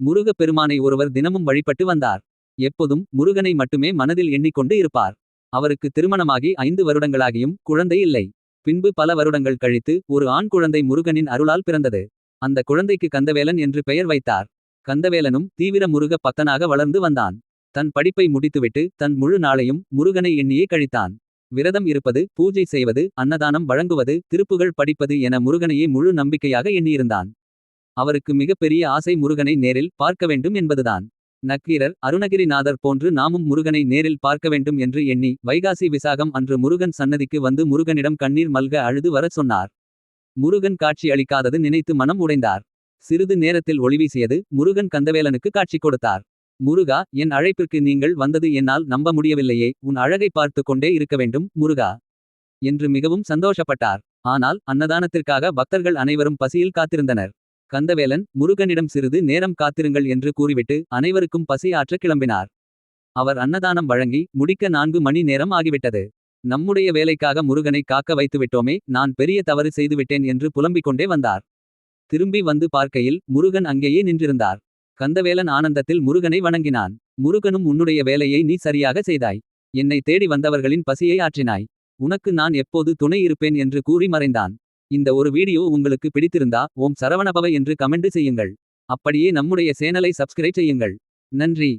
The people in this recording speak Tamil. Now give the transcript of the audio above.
முருகப் பெருமானை ஒருவர் தினமும் வழிபட்டு வந்தார். எப்போதும் முருகனை மட்டுமே மனதில் எண்ணிக்கொண்டு இருப்பார். அவருக்கு திருமணமாகி ஐந்து வருடங்களாகியும் குழந்தை இல்லை. பின்பு பல வருடங்கள் கழித்து ஒரு ஆண் குழந்தை முருகனின் அருளால் பிறந்தது. அந்த குழந்தைக்கு கந்தவேலன் என்று பெயர் வைத்தார். கந்தவேலனும் தீவிர முருக பக்தனாக வளர்ந்து வந்தான். தன் படிப்பை முடித்துவிட்டு தன் முழு நாளையும் முருகனை எண்ணியே கழித்தான். விரதம் இருப்பது பூஜை செய்வது அன்னதானம் வழங்குவது திருப்புகள் படிப்பது என முருகனையே முழு நம்பிக்கையாக எண்ணியிருந்தான். அவருக்கு மிகப்பெரிய ஆசை முருகனை நேரில் பார்க்க வேண்டும் என்பதுதான். நக்கீரர் அருணகிரிநாதர் போன்று நாமும் முருகனை நேரில் பார்க்க வேண்டும் என்று எண்ணி வைகாசி விசாகம் அன்று முருகன் சன்னதிக்கு வந்து முருகனிடம் கண்ணீர் மல்க அழுது வரச் சொன்னார். முருகன் காட்சி அளிக்காதது நினைத்து மனம் உடைந்தார். சிறிது நேரத்தில் ஒளிவீசியது முருகன் கந்தவேலனுக்கு காட்சி கொடுத்தார். முருகா என் அழைப்பிற்கு நீங்கள் வந்தது என்னால் நம்ப முடியவில்லையே உன் அழகை பார்த்து கொண்டே இருக்க வேண்டும் முருகா. என்று மிகவும் சந்தோஷப்பட்டார். ஆனால் அன்னதானத்திற்காக பக்தர்கள் அனைவரும் பசியில் காத்திருந்தனர். கந்தவேலன் முருகனிடம் சிறிது நேரம் காத்திருங்கள் என்று கூறிவிட்டு அனைவருக்கும் பசி ஆற்ற கிளம்பினார். அவர் அன்னதானம் வழங்கி முடிக்க நான்கு மணி நேரம் ஆகிவிட்டது. நம்முடைய வேலைக்காக முருகனை காக்க வைத்துவிட்டோமே நான் பெரிய தவறு செய்துவிட்டேன் என்று புலம்பிக் கொண்டே வந்தார். திரும்பி வந்து பார்க்கையில் முருகன் அங்கேயே நின்றிருந்தார். கந்தவேலன் ஆனந்தத்தில் முருகனை வணங்கினான். முருகனும் உன்னுடைய வேலையை நீ சரியாக செய்தாய். என்னை தேடி வந்தவர்களின் பசியை ஆற்றினாய். உனக்கு நான் எப்போது துணை இருப்பேன் என்று கூறி மறைந்தான். இந்த ஒரு வீடியோ உங்களுக்கு பிடித்திருந்தா ஓம் சரவணபவ என்று கமெண்ட் செய்யுங்கள். அப்படியே நம்முடைய சேனலை சப்ஸ்கிரைப் செய்யுங்கள். நன்றி.